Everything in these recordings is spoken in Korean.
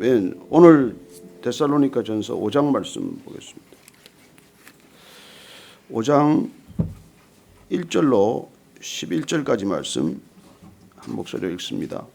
아멘. 오늘 데살로니가 전서 5장 말씀 보겠습니다. 5장 1절로 11절까지 말씀 한 목소리로 읽습니다.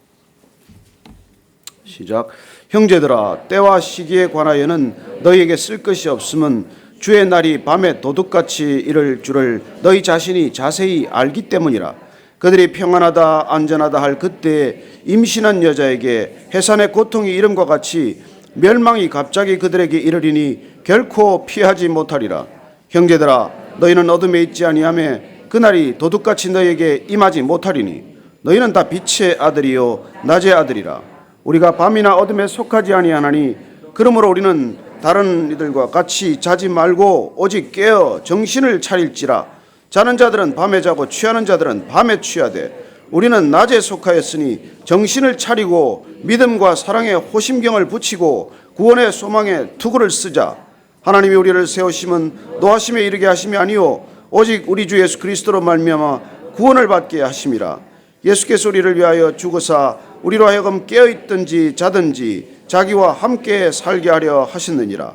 시작. 형제들아 때와 시기에 관하여는 너희에게 쓸 것이 없음은 주의 날이 밤에 도둑같이 이를 줄을 너희 자신이 자세히 알기 때문이라. 그들이 평안하다 안전하다 할 그때에 임신한 여자에게 해산의 고통이 이름과 같이 멸망이 갑자기 그들에게 이르리니 결코 피하지 못하리라. 형제들아 너희는 어둠에 있지 아니하며 그날이 도둑같이 너희에게 임하지 못하리니 너희는 다 빛의 아들이요 낮의 아들이라. 우리가 밤이나 어둠에 속하지 아니하나니 그러므로 우리는 다른 이들과 같이 자지 말고 오직 깨어 정신을 차릴지라 자는 자들은 밤에 자고 취하는 자들은 밤에 취하되 우리는 낮에 속하였으니 정신을 차리고 믿음과 사랑에 호심경을 붙이고 구원의 소망에 투구를 쓰자. 하나님이 우리를 세우심은 노하심에 이르게 하심이 아니요 오직 우리 주 예수 그리스도로 말미암아 구원을 받게 하심이라. 예수께서 우리를 위하여 죽으사 우리로 하여금 깨어 있든지 자든지 자기와 함께 살게 하려 하셨느니라.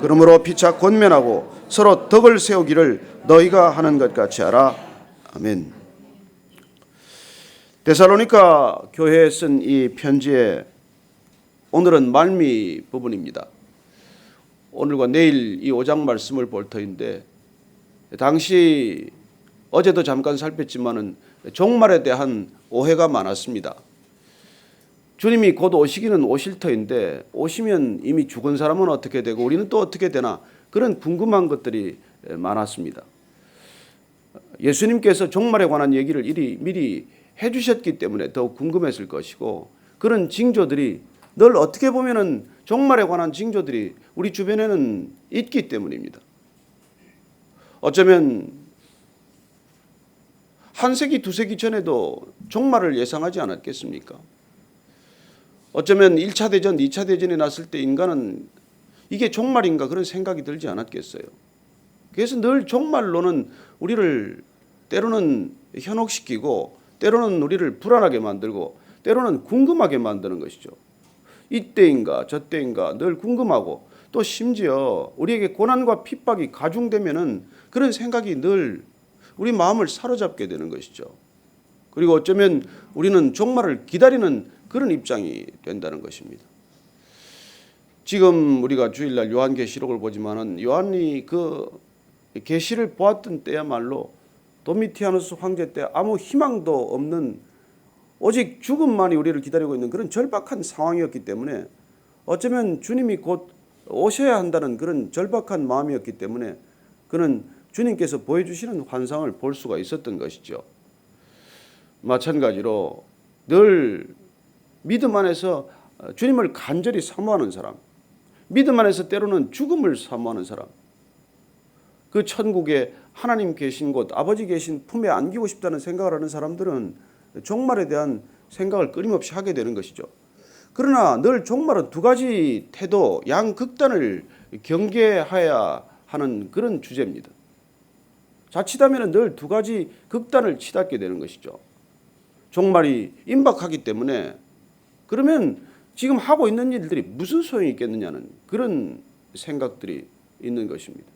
그러므로 피차 권면하고 서로 덕을 세우기를 너희가 하는 것 같이 하라 아멘. 데살로니가 교회에 쓴 이 편지에 오늘은 말미 부분입니다. 오늘과 내일 이 5장 말씀을 볼 터인데 당시 어제도 잠깐 살폈지만은 종말에 대한 오해가 많았습니다. 주님이 곧 오시기는 오실 터인데 오시면 이미 죽은 사람은 어떻게 되고 우리는 또 어떻게 되나 그런 궁금한 것들이 많았습니다. 예수님께서 종말에 관한 얘기를 이리 미리 해주셨기 때문에 더 궁금했을 것이고 그런 징조들이 늘 어떻게 보면은 종말에 관한 징조들이 우리 주변에는 있기 때문입니다. 어쩌면 한 세기 두 세기 전에도 종말을 예상하지 않았겠습니까? 어쩌면 1차 대전, 2차 대전이 났을 때 인간은 이게 종말인가 그런 생각이 들지 않았겠어요. 그래서 늘 종말로는 우리를 때로는 현혹시키고 때로는 우리를 불안하게 만들고 때로는 궁금하게 만드는 것이죠. 이때인가 저때인가 늘 궁금하고 또 심지어 우리에게 고난과 핍박이 가중되면은 그런 생각이 늘 우리 마음을 사로잡게 되는 것이죠. 그리고 어쩌면 우리는 종말을 기다리는 그런 입장이 된다는 것입니다. 지금 우리가 주일날 요한계시록을 보지만은 요한이 그 계시를 보았던 때야말로 도미티아누스 황제 때 아무 희망도 없는 오직 죽음만이 우리를 기다리고 있는 그런 절박한 상황이었기 때문에 어쩌면 주님이 곧 오셔야 한다는 그런 절박한 마음이었기 때문에 그는 주님께서 보여주시는 환상을 볼 수가 있었던 것이죠. 마찬가지로 늘 믿음 안에서 주님을 간절히 사모하는 사람, 믿음 안에서 때로는 죽음을 사모하는 사람, 그 천국에 하나님 계신 곳, 아버지 계신 품에 안기고 싶다는 생각을 하는 사람들은 종말에 대한 생각을 끊임없이 하게 되는 것이죠. 그러나 늘 종말은 두 가지 태도, 양극단을 경계해야 하는 그런 주제입니다. 자칫하면 늘 두 가지 극단을 치닫게 되는 것이죠. 종말이 임박하기 때문에 그러면 지금 하고 있는 일들이 무슨 소용이 있겠느냐는 그런 생각들이 있는 것입니다.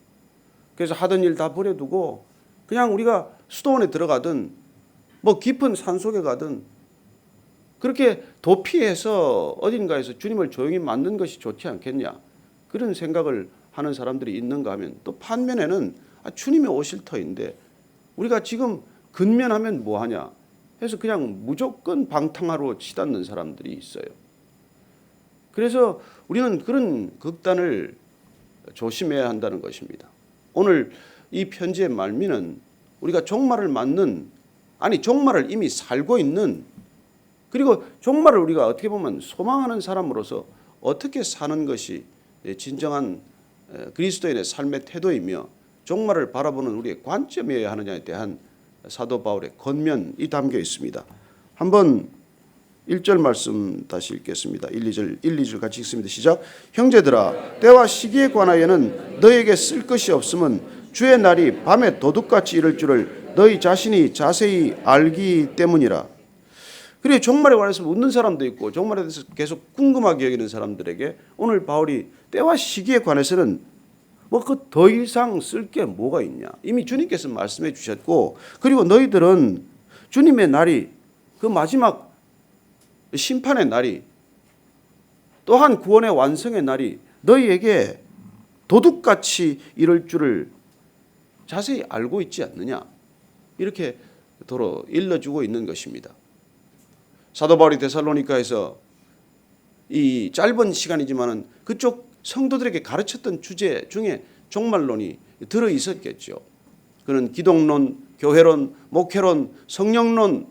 그래서 하던 일 다 버려두고 그냥 우리가 수도원에 들어가든 뭐 깊은 산 속에 가든 그렇게 도피해서 어딘가에서 주님을 조용히 만든 것이 좋지 않겠냐 그런 생각을 하는 사람들이 있는가 하면 또 반면에는 아, 주님이 오실 터인데 우리가 지금 근면하면 뭐 하냐 해서 그냥 무조건 방탕하러 치닫는 사람들이 있어요. 그래서 우리는 그런 극단을 조심해야 한다는 것입니다. 오늘 이 편지의 말미는 우리가 종말을 맞는 아니 종말을 이미 살고 있는 그리고 종말을 우리가 어떻게 보면 소망하는 사람으로서 어떻게 사는 것이 진정한 그리스도인의 삶의 태도이며 종말을 바라보는 우리의 관점이어야 하느냐에 대한 사도 바울의 권면이 담겨 있습니다. 한번 1절 말씀 다시 읽겠습니다. 1, 2절 1, 2절 같이 읽습니다. 시작. 형제들아 때와 시기에 관하여는 너에게 쓸 것이 없음은 주의 날이 밤에 도둑같이 이를 줄을 너희 자신이 자세히 알기 때문이라. 그리고 종말에 관해서 묻는 사람도 있고 종말에 대해서 계속 궁금하게 여기는 사람들에게 오늘 바울이 때와 시기에 관해서는 뭐 그 더 이상 쓸 게 뭐가 있냐 이미 주님께서 말씀해 주셨고 그리고 너희들은 주님의 날이 그 마지막 심판의 날이 또한 구원의 완성의 날이 너희에게 도둑같이 이럴 줄을 자세히 알고 있지 않느냐 이렇게 도로 일러주고 있는 것입니다. 사도 바울이 데살로니카에서 이 짧은 시간이지만은 그쪽 성도들에게 가르쳤던 주제 중에 종말론이 들어 있었겠죠. 그는 기독론, 교회론, 목회론, 성령론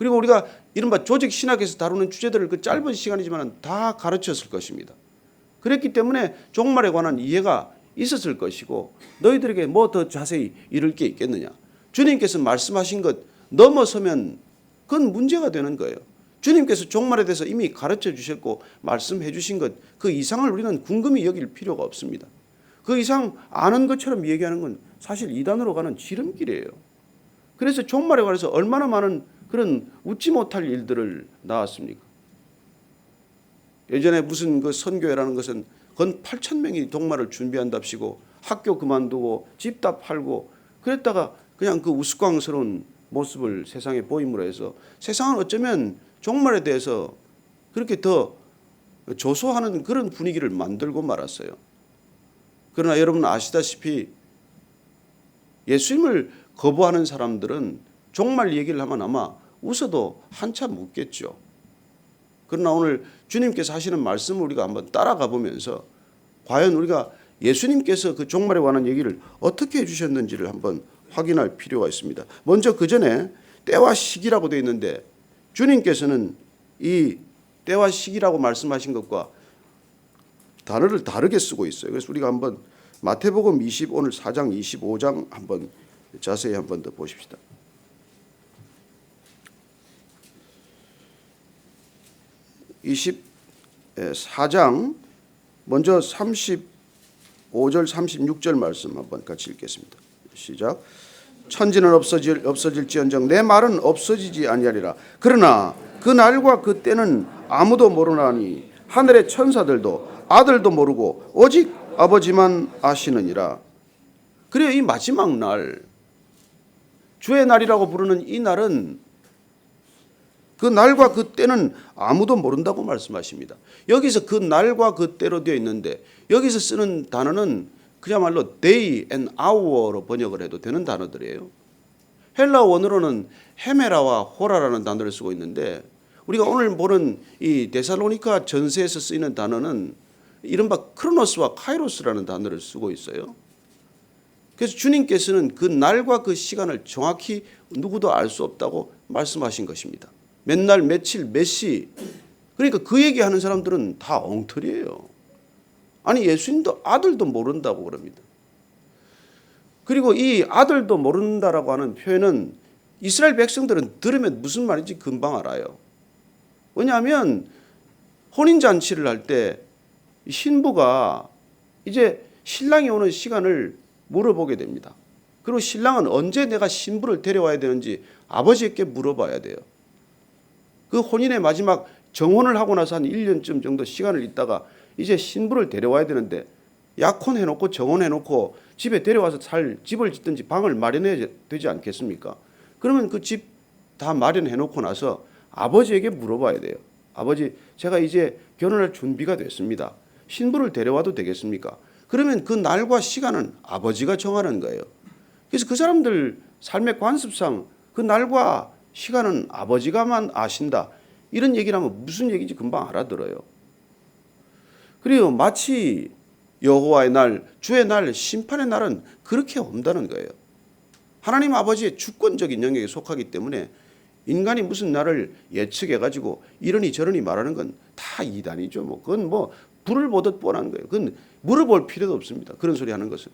그리고 우리가 이른바 조직 신학에서 다루는 주제들을 그 짧은 시간이지만 다 가르쳤을 것입니다. 그랬기 때문에 종말에 관한 이해가 있었을 것이고 너희들에게 뭐 더 자세히 이를 게 있겠느냐. 주님께서 말씀하신 것 넘어서면 그건 문제가 되는 거예요. 주님께서 종말에 대해서 이미 가르쳐 주셨고 말씀해 주신 것 그 이상을 우리는 궁금히 여길 필요가 없습니다. 그 이상 아는 것처럼 얘기하는 건 사실 이단으로 가는 지름길이에요. 그래서 종말에 관해서 얼마나 많은 그런 웃지 못할 일들을 낳았습니까? 예전에 무슨 그 선교회라는 것은 건 8천 명이 동말을 준비한답시고 학교 그만두고 집 다 팔고 그랬다가 그냥 그 우스꽝스러운 모습을 세상에 보임으로 해서 세상은 어쩌면 종말에 대해서 그렇게 더 조소하는 그런 분위기를 만들고 말았어요. 그러나 여러분 아시다시피 예수님을 거부하는 사람들은 종말 얘기를 하면 아마 웃어도 한참 웃겠죠. 그러나 오늘 주님께서 하시는 말씀을 우리가 한번 따라가 보면서 과연 우리가 예수님께서 그 종말에 관한 얘기를 어떻게 해주셨는지를 한번 확인할 필요가 있습니다. 먼저 그 전에 때와 시기라고 되어 있는데 주님께서는 이 때와 시기라고 말씀하신 것과 단어를 다르게 쓰고 있어요. 그래서 우리가 한번 마태복음 20 오늘 4장 25장 한번 자세히 한번 더 보십시다. 24장 먼저 35절 36절 말씀 한번 같이 읽겠습니다. 시작. 천지는 없어질 없어질지언정 내 말은 없어지지 아니하리라. 그러나 그 날과 그 때는 아무도 모르나니 하늘의 천사들도 아들도 모르고 오직 아버지만 아시느니라. 그래 이 마지막 날 주의 날이라고 부르는 이 날은 그 날과 그 때는 아무도 모른다고 말씀하십니다. 여기서 그 날과 그 때로 되어 있는데 여기서 쓰는 단어는 그야말로 day and hour로 번역을 해도 되는 단어들이에요. 헬라 원어로는 헤메라와 호라라는 단어를 쓰고 있는데 우리가 오늘 보는 이 데살로니카 전세에서 쓰이는 단어는 이른바 크로노스와 카이로스라는 단어를 쓰고 있어요. 그래서 주님께서는 그 날과 그 시간을 정확히 누구도 알 수 없다고 말씀하신 것입니다. 몇 날, 며칠, 몇 시. 그러니까 그 얘기하는 사람들은 다 엉터리예요. 아니 예수님도 아들도 모른다고 그럽니다. 그리고 이 아들도 모른다라고 하는 표현은 이스라엘 백성들은 들으면 무슨 말인지 금방 알아요. 왜냐하면 혼인 잔치를 할 때 신부가 이제 신랑이 오는 시간을 물어보게 됩니다. 그리고 신랑은 언제 내가 신부를 데려와야 되는지 아버지에게 물어봐야 돼요. 그 혼인의 마지막 정혼을 하고 나서 한 1년쯤 정도 시간을 있다가 이제 신부를 데려와야 되는데 약혼 해 놓고 정혼 해 놓고 집에 데려와서 살 집을 짓든지 방을 마련해야 되지 않겠습니까? 그러면 그 집 다 마련해 놓고 나서 아버지에게 물어봐야 돼요. 아버지, 제가 이제 결혼할 준비가 됐습니다. 신부를 데려와도 되겠습니까? 그러면 그 날과 시간은 아버지가 정하는 거예요. 그래서 그 사람들 삶의 관습상 그 날과 시간은 아버지가만 아신다. 이런 얘기를 하면 무슨 얘기인지 금방 알아들어요. 그리고 마치 여호와의 날, 주의 날, 심판의 날은 그렇게 온다는 거예요. 하나님 아버지의 주권적인 영역에 속하기 때문에 인간이 무슨 날을 예측해 가지고 이러니 저러니 말하는 건 다 이단이죠. 뭐 그건 뭐 불을 보듯 뻔한 거예요. 그건 물어볼 필요도 없습니다. 그런 소리 하는 것은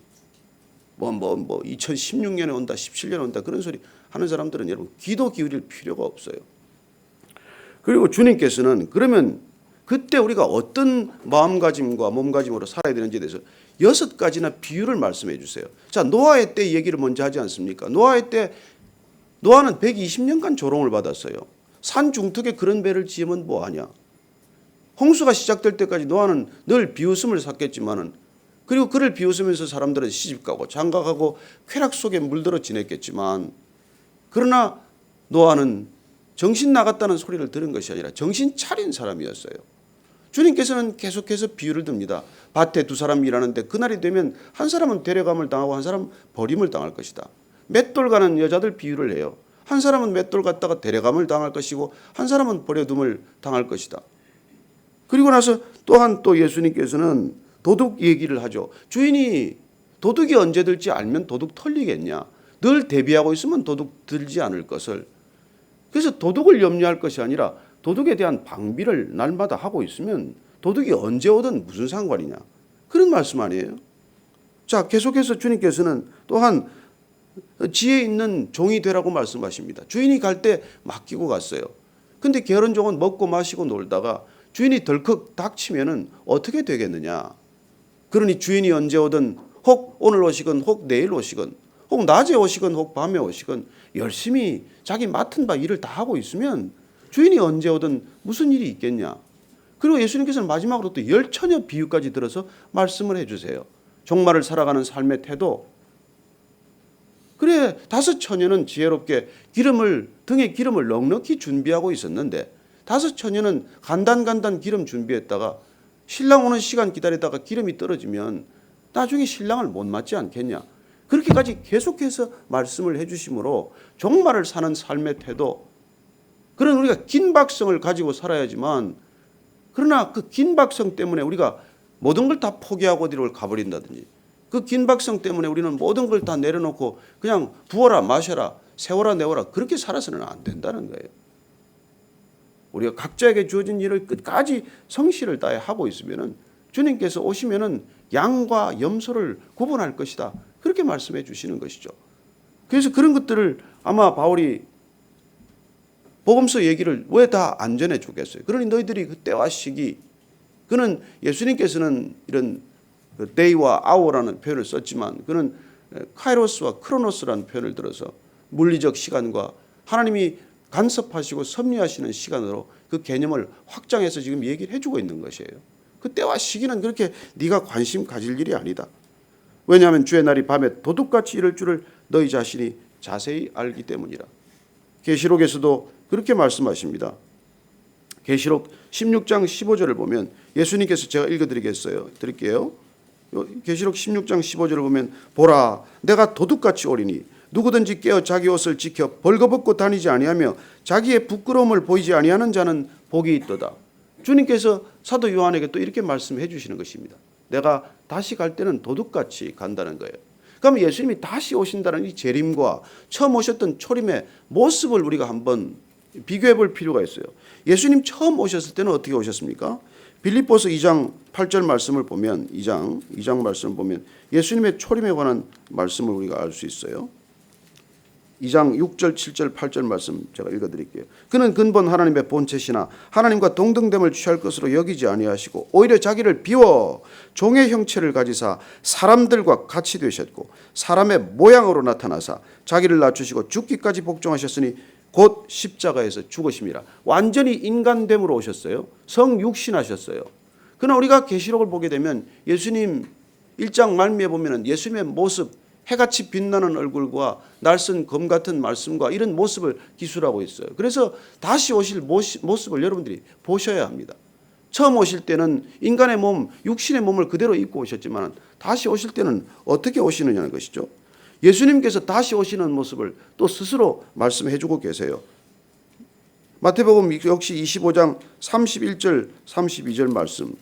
뭐뭐뭐 2016년에 온다, 17년에 온다 그런 소리 하는 사람들은 여러분 귀도 기울일 필요가 없어요. 그리고 주님께서는 그러면 그때 우리가 어떤 마음가짐과 몸가짐으로 살아야 되는지에 대해서 여섯 가지나 비유를 말씀해 주세요. 자, 노아의 때 얘기를 먼저 하지 않습니까? 노아의 때 노아는 120년간 조롱을 받았어요. 산 중턱에 그런 배를 지으면 뭐 하냐? 홍수가 시작될 때까지 노아는 늘 비웃음을 샀겠지만은 그리고 그를 비웃으면서 사람들은 시집가고 장가가고 쾌락 속에 물들어 지냈겠지만 그러나 노아는 정신 나갔다는 소리를 들은 것이 아니라 정신 차린 사람이었어요. 주님께서는 계속해서 비유를 듭니다. 밭에 두 사람 일하는데 그날이 되면 한 사람은 데려감을 당하고 한 사람은 버림을 당할 것이다. 맷돌 가는 여자들 비유를 해요. 한 사람은 맷돌 갔다가 데려감을 당할 것이고 한 사람은 버려둠을 당할 것이다. 그리고 나서 또한 또 예수님께서는 도둑 얘기를 하죠. 주인이 도둑이 언제 들지 알면 도둑 털리겠냐. 늘 대비하고 있으면 도둑 들지 않을 것을. 그래서 도둑을 염려할 것이 아니라 도둑에 대한 방비를 날마다 하고 있으면 도둑이 언제 오든 무슨 상관이냐. 그런 말씀 아니에요. 자, 계속해서 주님께서는 또한 지혜 있는 종이 되라고 말씀하십니다. 주인이 갈 때 맡기고 갔어요. 근데 게으른 종은 먹고 마시고 놀다가 주인이 덜컥 닥치면은 어떻게 되겠느냐? 그러니 주인이 언제 오든 혹 오늘 오시건 혹 내일 오시건 혹 낮에 오시건 혹 밤에 오시건 열심히 자기 맡은 바 일을 다 하고 있으면 주인이 언제 오든 무슨 일이 있겠냐? 그리고 예수님께서는 마지막으로 또 열처녀 비유까지 들어서 말씀을 해주세요. 종말을 살아가는 삶의 태도. 그래 다섯 처녀는 지혜롭게 기름을 등에 기름을 넉넉히 준비하고 있었는데 다섯 처녀는 간단간단 기름 준비했다가 신랑 오는 시간 기다리다가 기름이 떨어지면 나중에 신랑을 못 맞지 않겠냐. 그렇게까지 계속해서 말씀을 해주심으로 종말을 사는 삶의 태도 그런 우리가 긴박성을 가지고 살아야지만 그러나 그 긴박성 때문에 우리가 모든 걸 다 포기하고 어디로 가버린다든지 그 긴박성 때문에 우리는 모든 걸 다 내려놓고 그냥 부어라 마셔라 세워라 내워라 그렇게 살아서는 안 된다는 거예요. 우리가 각자에게 주어진 일을 끝까지 성실을 다해 하고 있으면은 주님께서 오시면은 양과 염소를 구분할 것이다. 그렇게 말씀해 주시는 것이죠. 그래서 그런 것들을 아마 바울이 복음서 얘기를 왜 다 안 전해 주겠어요? 그러니 너희들이 그 때와 시기 그는 예수님께서는 이런 그 데이와 아워라는 표현을 썼지만 그는 카이로스와 크로노스라는 표현을 들어서 물리적 시간과 하나님이 간섭하시고 섭리하시는 시간으로 그 개념을 확장해서 지금 얘기를 해주고 있는 것이에요. 그 때와 시기는 그렇게 네가 관심 가질 일이 아니다. 왜냐하면 주의 날이 밤에 도둑같이 이럴 줄을 너희 자신이 자세히 알기 때문이라. 계시록에서도 그렇게 말씀하십니다. 계시록 16장 15절을 보면 예수님께서 제가 읽어 드리겠어요. 드릴게요. 요 계시록 16장 15절을 보면 보라 내가 도둑같이 오리니 누구든지 깨어 자기 옷을 지켜 벌거벗고 다니지 아니하며 자기의 부끄러움을 보이지 아니하는 자는 복이 있도다. 주님께서 사도 요한에게 또 이렇게 말씀해 주시는 것입니다. 내가 다시 갈 때는 도둑같이 간다는 거예요. 그럼 예수님이 다시 오신다는 이 재림과 처음 오셨던 초림의 모습을 우리가 한번 비교해 볼 필요가 있어요. 예수님 처음 오셨을 때는 어떻게 오셨습니까? 빌립보서 2장 8절 말씀을 보면 2장 2장 말씀을 보면 예수님의 초림에 관한 말씀을 우리가 알 수 있어요. 2장 6절, 7절, 8절 말씀 제가 읽어 드릴게요. 그는 근본 하나님의 본체시나 하나님과 동등됨을 취할 것으로 여기지 아니하시고 오히려 자기를 비워 종의 형체를 가지사 사람들과 같이 되셨고 사람의 모양으로 나타나사 자기를 낮추시고 죽기까지 복종하셨으니 곧 십자가에서 죽으심이라. 완전히 인간됨으로 오셨어요. 성육신하셨어요. 그러나 우리가 계시록을 보게 되면 예수님 1장 말미에 보면은 예수님의 모습 해같이 빛나는 얼굴과 날선 검 같은 말씀과 이런 모습을 기술하고 있어요. 그래서 다시 오실 모습을 여러분들이 보셔야 합니다. 처음 오실 때는 인간의 몸, 육신의 몸을 그대로 입고 오셨지만 다시 오실 때는 어떻게 오시느냐는 것이죠. 예수님께서 다시 오시는 모습을 또 스스로 말씀해 주고 계세요. 마태복음 역시 25장 31절 32절 말씀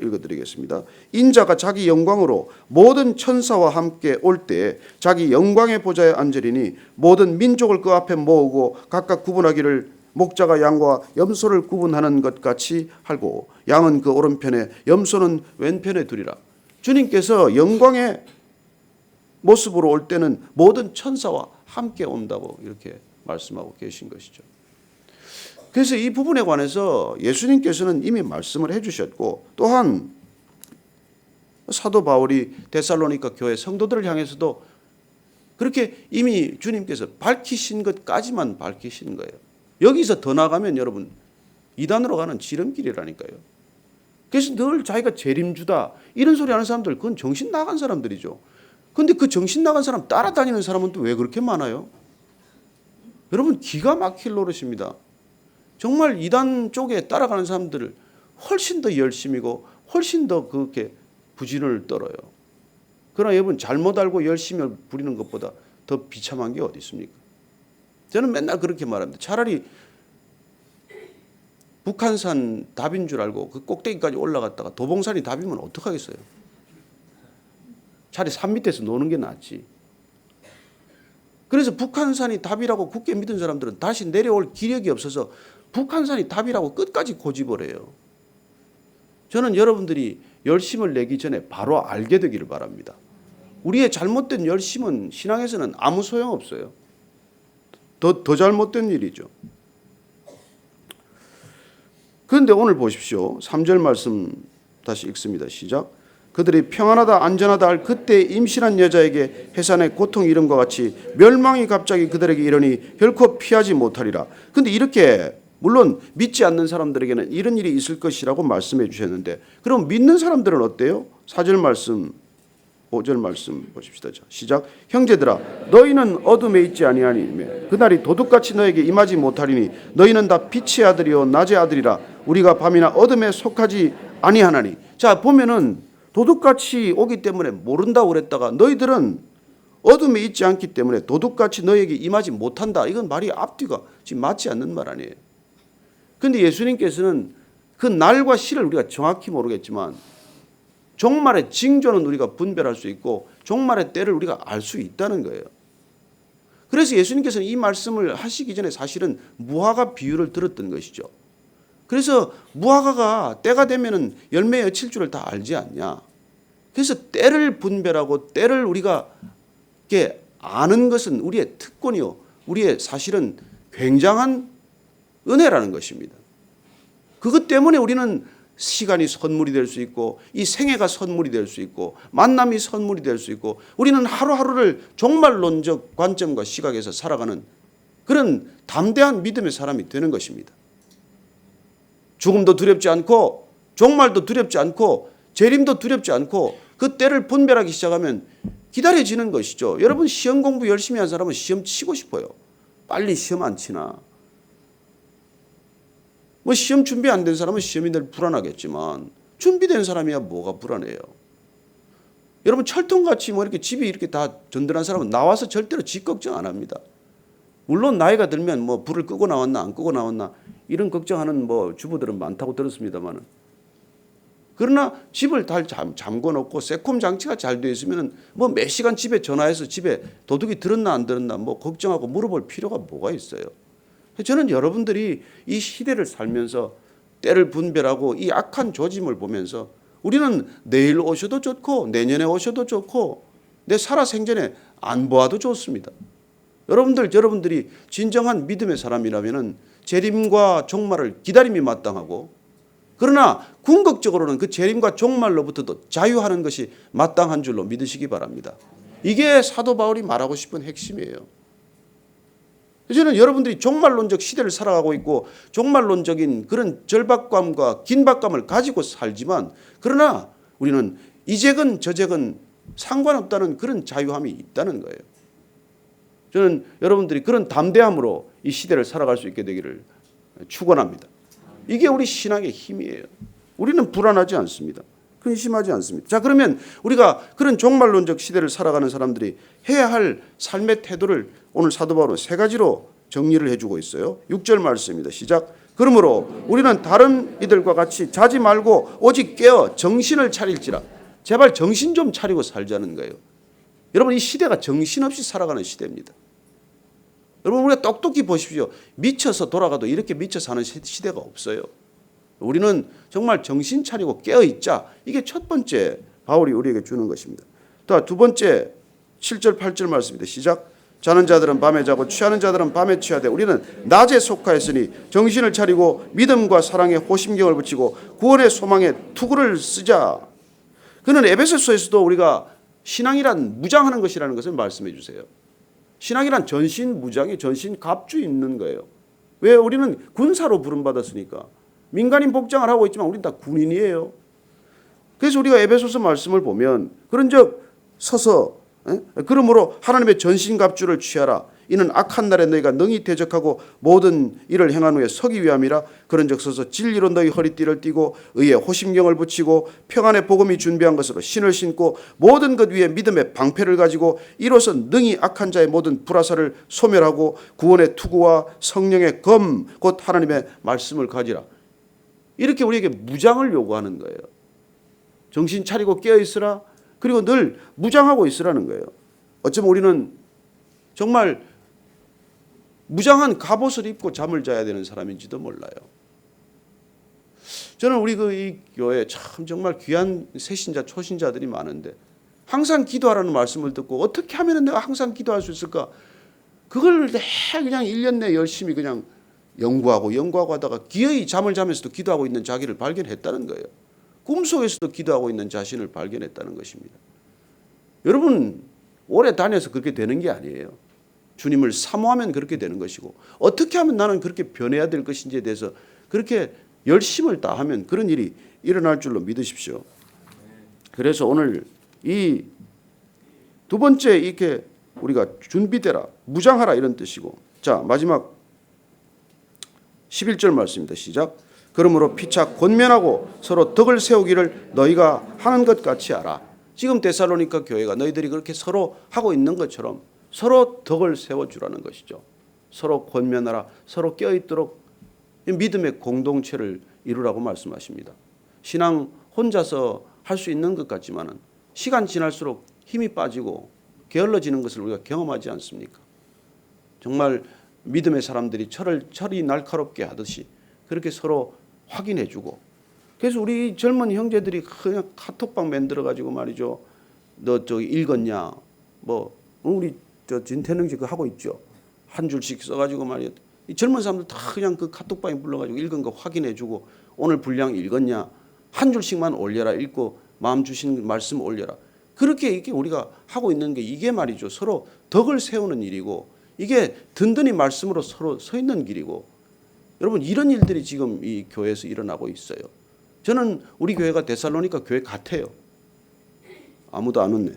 읽어드리겠습니다. 인자가 자기 영광으로 모든 천사와 함께 올 때 자기 영광의 보좌에 앉으리니 모든 민족을 그 앞에 모으고 각각 구분하기를 목자가 양과 염소를 구분하는 것 같이 하고 양은 그 오른편에 염소는 왼편에 두리라. 주님께서 영광의 모습으로 올 때는 모든 천사와 함께 온다고 이렇게 말씀하고 계신 것이죠. 그래서 이 부분에 관해서 예수님께서는 이미 말씀을 해 주셨고 또한 사도 바울이 데살로니가 교회 성도들을 향해서도 그렇게 이미 주님께서 밝히신 것까지만 밝히신 거예요. 여기서 더 나가면 여러분 이단으로 가는 지름길이라니까요. 그래서 늘 자기가 재림주다 이런 소리 하는 사람들 그건 정신 나간 사람들이죠. 근데 그 정신 나간 사람 따라다니는 사람은 또 왜 그렇게 많아요? 여러분 기가 막힐 노릇입니다. 정말 이단 쪽에 따라가는 사람들을 훨씬 더 열심이고 훨씬 더 그렇게 부진을 떨어요. 그러나 여러분 잘못 알고 열심히 부리는 것보다 더 비참한 게 어디 있습니까? 저는 맨날 그렇게 말합니다. 차라리 북한산 답인 줄 알고 그 꼭대기까지 올라갔다가 도봉산이 답이면 어떡하겠어요? 차라리 산 밑에서 노는 게 낫지. 그래서 북한산이 답이라고 굳게 믿은 사람들은 다시 내려올 기력이 없어서 북한산이 답이라고 끝까지 고집을 해요. 저는 여러분들이 열심을 내기 전에 바로 알게 되기를 바랍니다. 우리의 잘못된 열심은 신앙에서는 아무 소용 없어요. 더, 더 잘못된 일이죠. 그런데 오늘 보십시오. 3절 말씀 다시 읽습니다. 시작. 그들이 평안하다 안전하다 할 그때 임신한 여자에게 해산의 고통 이름과 같이 멸망이 갑자기 그들에게 이르니 결코 피하지 못하리라. 근데 이렇게 물론 믿지 않는 사람들에게는 이런 일이 있을 것이라고 말씀해 주셨는데 그럼 믿는 사람들은 어때요? 4절 말씀 5절 말씀 보십시다. 자, 시작. 형제들아 너희는 어둠에 있지 아니하니 그날이 도둑같이 너에게 임하지 못하리니 너희는 다 빛의 아들이요 낮의 아들이라 우리가 밤이나 어둠에 속하지 아니하나니. 자, 보면은 도둑같이 오기 때문에 모른다고 그랬다가 너희들은 어둠에 있지 않기 때문에 도둑같이 너에게 임하지 못한다. 이건 말이 앞뒤가 지금 맞지 않는 말 아니에요. 근데 예수님께서는 그 날과 시를 우리가 정확히 모르겠지만 종말의 징조는 우리가 분별할 수 있고 종말의 때를 우리가 알 수 있다는 거예요. 그래서 예수님께서는 이 말씀을 하시기 전에 사실은 무화과 비유를 들었던 것이죠. 그래서 무화과가 때가 되면은 열매 여칠 줄을 다 알지 않냐. 그래서 때를 분별하고 때를 우리가 아는 것은 우리의 특권이요. 우리의 사실은 굉장한 은혜라는 것입니다. 그것 때문에 우리는 시간이 선물이 될 수 있고 이 생애가 선물이 될 수 있고 만남이 선물이 될 수 있고 우리는 하루하루를 종말론적 관점과 시각에서 살아가는 그런 담대한 믿음의 사람이 되는 것입니다. 죽음도 두렵지 않고 종말도 두렵지 않고 재림도 두렵지 않고 그 때를 분별하기 시작하면 기다려지는 것이죠. 여러분 시험 공부 열심히 한 사람은 시험 치고 싶어요. 빨리 시험 안 치나. 뭐 시험 준비 안 된 사람은 시험이 늘 불안하겠지만 준비된 사람이야 뭐가 불안해요. 여러분 철통같이 뭐 이렇게 집이 이렇게 다 든든한 사람은 나와서 절대로 집 걱정 안 합니다. 물론 나이가 들면 뭐 불을 끄고 나왔나 안 끄고 나왔나 이런 걱정하는 뭐 주부들은 많다고 들었습니다만은 그러나 집을 다 잠, 잠궈 놓고 세콤 장치가 잘 되어 있으면은 뭐 몇 시간 집에 전화해서 집에 도둑이 들었나 안 들었나 뭐 걱정하고 물어볼 필요가 뭐가 있어요. 저는 여러분들이 이 시대를 살면서 때를 분별하고 이 악한 조짐을 보면서 우리는 내일 오셔도 좋고 내년에 오셔도 좋고 내 살아 생전에 안 보아도 좋습니다. 여러분들 여러분들이 진정한 믿음의 사람이라면은 재림과 종말을 기다림이 마땅하고 그러나 궁극적으로는 그 재림과 종말로부터도 자유하는 것이 마땅한 줄로 믿으시기 바랍니다. 이게 사도 바울이 말하고 싶은 핵심이에요. 저는 여러분들이 종말론적 시대를 살아가고 있고 종말론적인 그런 절박감과 긴박감을 가지고 살지만 그러나 우리는 이제건 저제건 상관없다는 그런 자유함이 있다는 거예요. 저는 여러분들이 그런 담대함으로 이 시대를 살아갈 수 있게 되기를 축원합니다. 이게 우리 신앙의 힘이에요. 우리는 불안하지 않습니다. 근심하지 않습니다. 자, 그러면 우리가 그런 종말론적 시대를 살아가는 사람들이 해야 할 삶의 태도를 오늘 사도 바울은 세 가지로 정리를 해주고 있어요. 6절 말씀입니다. 시작. 그러므로 우리는 다른 이들과 같이 자지 말고 오직 깨어 정신을 차릴지라. 제발 정신 좀 차리고 살자는 거예요. 여러분 이 시대가 정신없이 살아가는 시대입니다. 여러분 우리가 똑똑히 보십시오. 미쳐서 돌아가도 이렇게 미쳐 사는 시대가 없어요. 우리는 정말 정신 차리고 깨어 있자. 이게 첫 번째 바울이 우리에게 주는 것입니다. 또 두 번째 7절 8절 말씀입니다. 시작. 자는 자들은 밤에 자고 취하는 자들은 밤에 취하되 우리는 낮에 속하였으니 정신을 차리고 믿음과 사랑에 호심경을 붙이고 구원의 소망에 투구를 쓰자. 그는 에베소서에서도 우리가 신앙이란 무장하는 것이라는 것을 말씀해 주세요. 신앙이란 전신 무장이 전신 갑주 입는 거예요. 왜 우리는 군사로 부름받았으니까 민간인 복장을 하고 있지만 우리는 다 군인이에요. 그래서 우리가 에베소서 말씀을 보면 그런즉 서서 에? 그러므로 하나님의 전신갑주를 취하라 이는 악한 날에 너희가 능히 대적하고 모든 일을 행한 후에 서기 위함이라 그런즉 서서 진리로 너희 허리띠를 띠고 의에 호심경을 붙이고 평안의 복음이 준비한 것으로 신을 신고 모든 것 위에 믿음의 방패를 가지고 이로써 능히 악한 자의 모든 불화살을 소멸하고 구원의 투구와 성령의 검 곧 하나님의 말씀을 가지라 이렇게 우리에게 무장을 요구하는 거예요. 정신 차리고 깨어 있으라. 그리고 늘 무장하고 있으라는 거예요. 어쩌면 우리는 정말 무장한 갑옷을 입고 잠을 자야 되는 사람인지도 몰라요. 저는 우리 그 이 교회 참 정말 귀한 새신자 초신자들이 많은데 항상 기도하라는 말씀을 듣고 어떻게 하면 내가 항상 기도할 수 있을까? 그걸 내 그냥 1년 내 열심히 그냥 연구하고 연구하고 하다가 기어이 잠을 자면서도 기도하고 있는 자기를 발견했다는 거예요. 꿈속에서도 기도하고 있는 자신을 발견했다는 것입니다. 여러분 오래 다녀서 그렇게 되는 게 아니에요. 주님을 사모하면 그렇게 되는 것이고 어떻게 하면 나는 그렇게 변해야 될 것인지에 대해서 그렇게 열심을 다하면 그런 일이 일어날 줄로 믿으십시오. 그래서 오늘 이 두 번째 이렇게 우리가 준비되라 무장하라 이런 뜻이고 자 마지막 11절 말씀입니다. 시작. 그러므로 피차 권면하고 서로 덕을 세우기를 너희가 하는 것 같이 알아. 지금 데살로니가 교회가 너희들이 그렇게 서로 하고 있는 것처럼 서로 덕을 세워 주라는 것이죠. 서로 권면하라. 서로 껴 있도록 믿음의 공동체를 이루라고 말씀하십니다. 신앙 혼자서 할 수 있는 것 같지만은 시간 지날수록 힘이 빠지고 게을러지는 것을 우리가 경험하지 않습니까? 정말 믿음의 사람들이 철을 철이 날카롭게 하듯이 그렇게 서로 확인해 주고 그래서 우리 젊은 형제들이 그냥 카톡방 만들어 가지고 말이죠. 너 저기 읽었냐? 뭐 우리 저 진태능 씨 그거 하고 있죠. 한 줄씩 써 가지고 말이야. 이 젊은 사람들 다 그냥 그 카톡방에 불러 가지고 읽은 거 확인해 주고 오늘 분량 읽었냐? 한 줄씩만 올려라. 읽고 마음 주신 말씀 올려라. 그렇게 이게 우리가 하고 있는 게 이게 말이죠. 서로 덕을 세우는 일이고 이게 든든히 말씀으로 서로 서 있는 길이고 여러분 이런 일들이 지금 이 교회에서 일어나고 있어요. 저는 우리 교회가 데살로니가 교회 같아요. 아무도 안 웃네.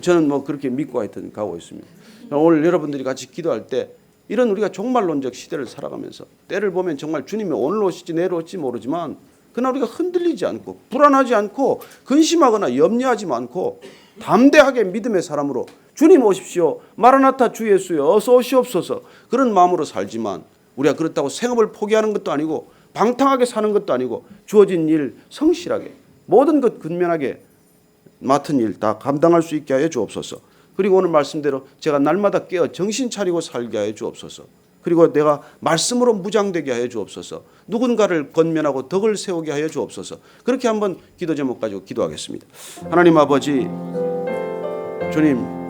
저는 뭐 그렇게 믿고 하여튼 가고 있습니다. 오늘 여러분들이 같이 기도할 때 이런 우리가 종말론적 시대를 살아가면서 때를 보면 정말 주님이 오늘 오실지 내일 올지 모르지만 그러나 우리가 흔들리지 않고 불안하지 않고 근심하거나 염려하지 않고 담대하게 믿음의 사람으로 주님 오십시오. 마라나타 주 예수여 어서 오시옵소서. 그런 마음으로 살지만 우리가 그렇다고 생업을 포기하는 것도 아니고 방탕하게 사는 것도 아니고 주어진 일 성실하게 모든 것 근면하게 맡은 일 다 감당할 수 있게 하여 주옵소서. 그리고 오늘 말씀대로 제가 날마다 깨어 정신 차리고 살게 하여 주옵소서. 그리고 내가 말씀으로 무장되게 하여 주옵소서. 누군가를 건면하고 덕을 세우게 하여 주옵소서. 그렇게 한번 기도 제목 가지고 기도하겠습니다. 하나님 아버지 주님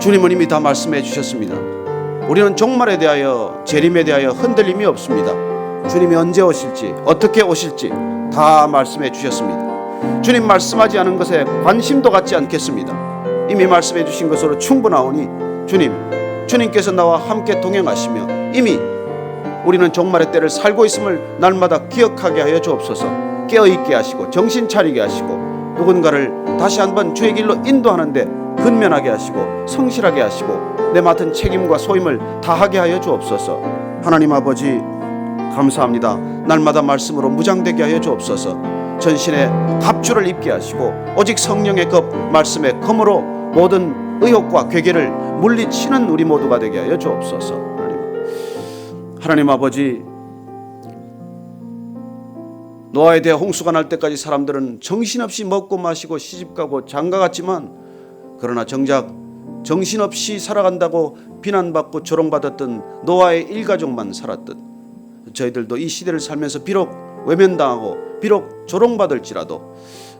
주님은 이미 다 말씀해 주셨습니다. 우리는 종말에 대하여 재림에 대하여 흔들림이 없습니다. 주님이 언제 오실지 어떻게 오실지 다 말씀해 주셨습니다. 주님 말씀하지 않은 것에 관심도 갖지 않겠습니다. 이미 말씀해 주신 것으로 충분하오니 주님 주님께서 나와 함께 동행하시며 이미 우리는 종말의 때를 살고 있음을 날마다 기억하게 하여 주옵소서. 깨어 있게 하시고 정신 차리게 하시고 누군가를 다시 한번 주의 길로 인도하는데 근면하게 하시고 성실하게 하시고 내 맡은 책임과 소임을 다하게 하여 주옵소서. 하나님 아버지 감사합니다. 날마다 말씀으로 무장되게 하여 주옵소서. 전신에 갑주를 입게 하시고 오직 성령의 급 말씀의 검으로 모든 의혹과 괴계를 물리치는 우리 모두가 되게 하여 주옵소서. 하나님, 하나님 아버지 노아에 대해 홍수가 날 때까지 사람들은 정신없이 먹고 마시고 시집가고 장가갔지만 그러나 정작 정신없이 살아간다고 비난받고 조롱받았던 노아의 일가족만 살았듯 저희들도 이 시대를 살면서 비록 외면당하고 비록 조롱받을지라도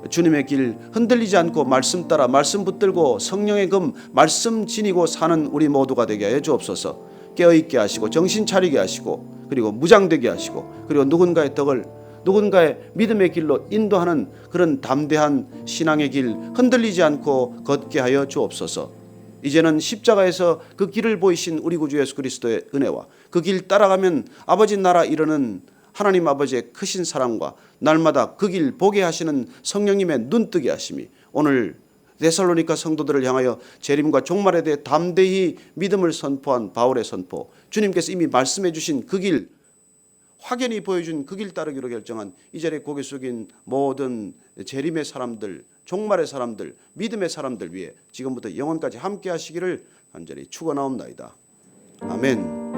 주님의 길 흔들리지 않고 말씀 따라 말씀 붙들고 성령의 금 말씀 지니고 사는 우리 모두가 되게 하여 주옵소서. 깨어 있게 하시고 정신 차리게 하시고 그리고 무장되게 하시고 그리고 누군가의 덕을 누군가의 믿음의 길로 인도하는 그런 담대한 신앙의 길 흔들리지 않고 걷게 하여 주옵소서. 이제는 십자가에서 그 길을 보이신 우리 구주 예수 그리스도의 은혜와 그 길 따라가면 아버지 나라 이르는 하나님 아버지의 크신 사랑과 날마다 그 길 보게 하시는 성령님의 눈뜨게 하심이 오늘 데살로니가 성도들을 향하여 재림과 종말에 대해 담대히 믿음을 선포한 바울의 선포 주님께서 이미 말씀해 주신 그 길 확연히 보여준 그 길 따르기로 결정한 이 자리에 고개 숙인 모든 재림의 사람들 종말의 사람들 믿음의 사람들 위해 지금부터 영원까지 함께 하시기를 간절히 축원하옵나이다. 아멘